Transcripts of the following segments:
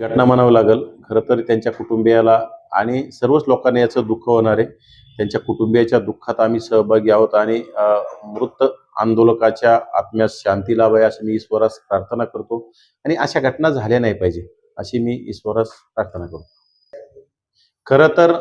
घटना म्हणावं लागेल. खरं तर त्यांच्या कुटुंबियाला आणि सर्वच लोकांना याचं दुःख होणार आहे. त्यांच्या कुटुंबियाच्या दुःखात आम्ही सहभागी आहोत आणि मृत आंदोलकाच्या आत्म्यास शांती लाभावी असं मी ईश्वरास प्रार्थना करतो. आणि अशा घटना झाल्या नाही पाहिजे अशी मी ईश्वरास प्रार्थना करतो. खरं तर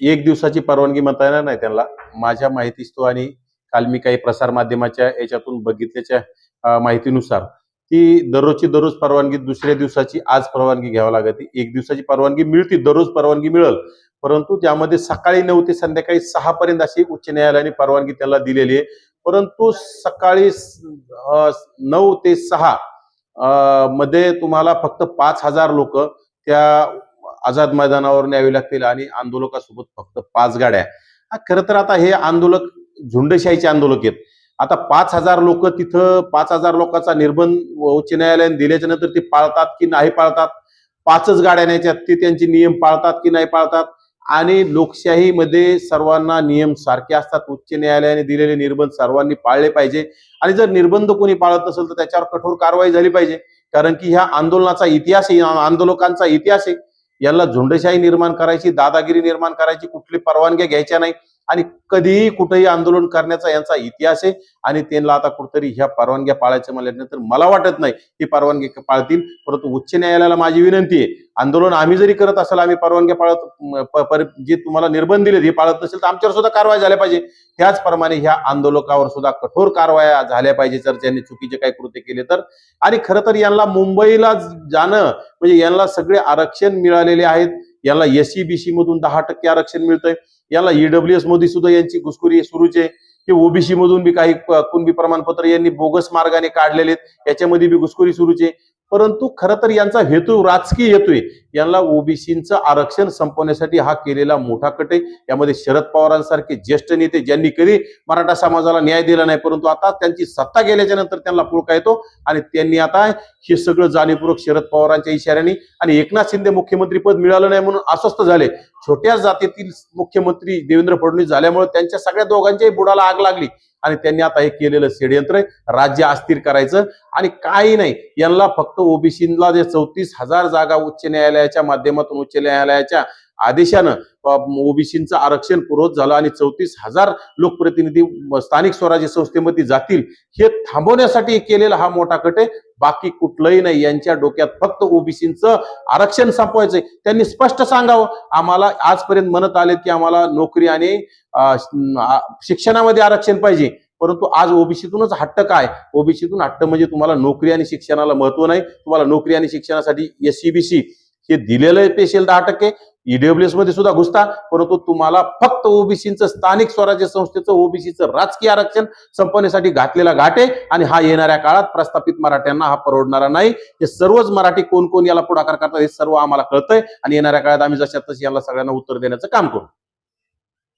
एक दिवसाची परवानगी म्हणता येणार नाही त्यांना. माझ्या माहितीस तो आणि काल मी काही प्रसारमाध्यमाच्या याच्यातून बघितल्याच्या माहितीनुसार ती दररोजची दररोज परवानगी दुसऱ्या दिवसाची आज परवानगी घ्यावी लागते. एक दिवसाची परवानगी मिळते दररोज परवानगी मिळेल. परंतु त्यामध्ये सकाळी नऊ ते संध्याकाळी सहा पर्यंत अशी उच्च न्यायालयाने परवानगी त्याला दिलेली आहे. परंतु सकाळी नऊ ते सहा मध्ये तुम्हाला फक्त पाच हजार लोक त्या आझाद मैदानावर न्यावी लागतील आणि आंदोलकासोबत फक्त पाच गाड्या. खरं तर आता हे आंदोलक झुंडशाहीचे आंदोलक आहेत. आता पाच हजार लोक तिथं पाच हजार लोकांचा निर्बंध उच्च न्यायालयाने दिल्याच्या नंतर ते पाळतात की नाही पाळतात? पाचच गाड्या न्यायच्यात ते त्यांचे नियम पाळतात की नाही पाळतात? आणि लोकशाहीमध्ये सर्वांना नियम सारखे असतात. उच्च न्यायालयाने दिलेले निर्बंध सर्वांनी पाळले पाहिजे. आणि जर निर्बंध कोणी पाळत नसेल तर त्याच्यावर कठोर कारवाई झाली पाहिजे. कारण की ह्या आंदोलनाचा इतिहास आहे आंदोलकांचा इतिहास आहे. याला झुंडशाही निर्माण करायची दादागिरी निर्माण करायची कुठली परवानग्या घ्यायच्या नाही. आणि कधीही कुठेही आंदोलन करण्याचा यांचा इतिहास आहे. आणि त्यांना आता कुठेतरी ह्या परवानग्या पाळायच्या म्हणल्यानंतर मला वाटत नाही ही परवानगी पाळतील. परंतु उच्च न्यायालयाला माझी विनंती आहे आंदोलन आम्ही जरी करत असेल आम्ही परवानग्या पाळत पर- जे तुम्हाला निर्बंध दिलेत हे पाळत नसेल तर आमच्यावर सुद्धा कारवाई झाल्या पाहिजे. त्याचप्रमाणे ह्या आंदोलकावर सुद्धा कठोर कारवाया झाल्या पाहिजे जर त्यांनी चुकीचे काही कृत्य केले तर. आणि खरं तर यांना मुंबईला जाणं म्हणजे यांना सगळे आरक्षण मिळालेले आहेत. याला एससी बीसी मधून दहा टक्के आरक्षण मिळतंय. याला ईडब्ल्यू एसमध्ये सुद्धा यांची घुसखोरी सुरूच आहे. की ओबीसी मधून बी काही कुणबी प्रमाणपत्र यांनी बोगस मार्गाने काढलेले आहेत. याच्यामध्ये बी घुसखोरी सुरूच आहे. परंतु खरं तर यांचा हेतू राजकीय हेतू आहे. यांना ओबीसीचं आरक्षण संपवण्यासाठी हा केलेला मोठा कट आहे. यामध्ये शरद पवारांसारखे ज्येष्ठ नेते ज्यांनी कधी मराठा समाजाला न्याय दिला नाही परंतु आता त्यांची सत्ता गेल्याच्यानंतर त्यांना पुळका येतो आणि त्यांनी आता हे सगळं जाणीवपूर्वक शरद पवारांच्या इशाऱ्याने आणि एकनाथ शिंदे मुख्यमंत्री पद मिळालं नाही म्हणून अस्वस्थ झाले. छोट्या जातीतील मुख्यमंत्री देवेंद्र फडणवीस झाल्यामुळे त्यांच्या सगळ्या दोघांच्याही बुडाला आग लागली. आणि त्यांनी आता हे केलेलं षडयंत्र राज्य अस्थिर करायचं. आणि काही नाही यांना फक्त ओबीसीला जे चौतीस हजार जागा उच्च न्यायालयाच्या माध्यमातून उच्च न्यायालयाच्या आदेशानं ओबीसीचं आरक्षण पुरवत झालं आणि चौतीस हजार लोकप्रतिनिधी स्थानिक स्वराज्य संस्थेमध्ये जातील हे थांबवण्यासाठी केलेला हा मोठा कट आहे. बाकी कुठलंही नाही. यांच्या डोक्यात फक्त ओबीसीचं आरक्षण संपवायचंय. त्यांनी स्पष्ट सांगावं. आम्हाला आजपर्यंत म्हणत आलेत की आम्हाला नोकरी आणि शिक्षणामध्ये आरक्षण पाहिजे. परंतु आज ओबीसीतूनच हट्ट काय? ओबीसीतून हट्ट म्हणजे तुम्हाला नोकरी आणि शिक्षणाला महत्त्व नाही. तुम्हाला नोकरी आणि शिक्षणासाठी एससीबीसी हे दिलेलं आहे दहा टक्के. ईडब्ल्यूएसमध्ये सुद्धा घुसता परंतु तुम्हाला फक्त ओबीसीचं स्थानिक स्वराज्य संस्थेचं ओबीसीचं राजकीय आरक्षण संपवण्यासाठी घातलेला घाट आहे आणि हा येणाऱ्या काळात प्रस्थापित मराठ्यांना हा परवडणारा नाही. हे सर्वच मराठी कोण कोण याला पुढाकार करतात हे सर्व आम्हाला कळतंय आणि येणाऱ्या काळात आम्ही जशा तशी याला सगळ्यांना उत्तर देण्याचं काम करू.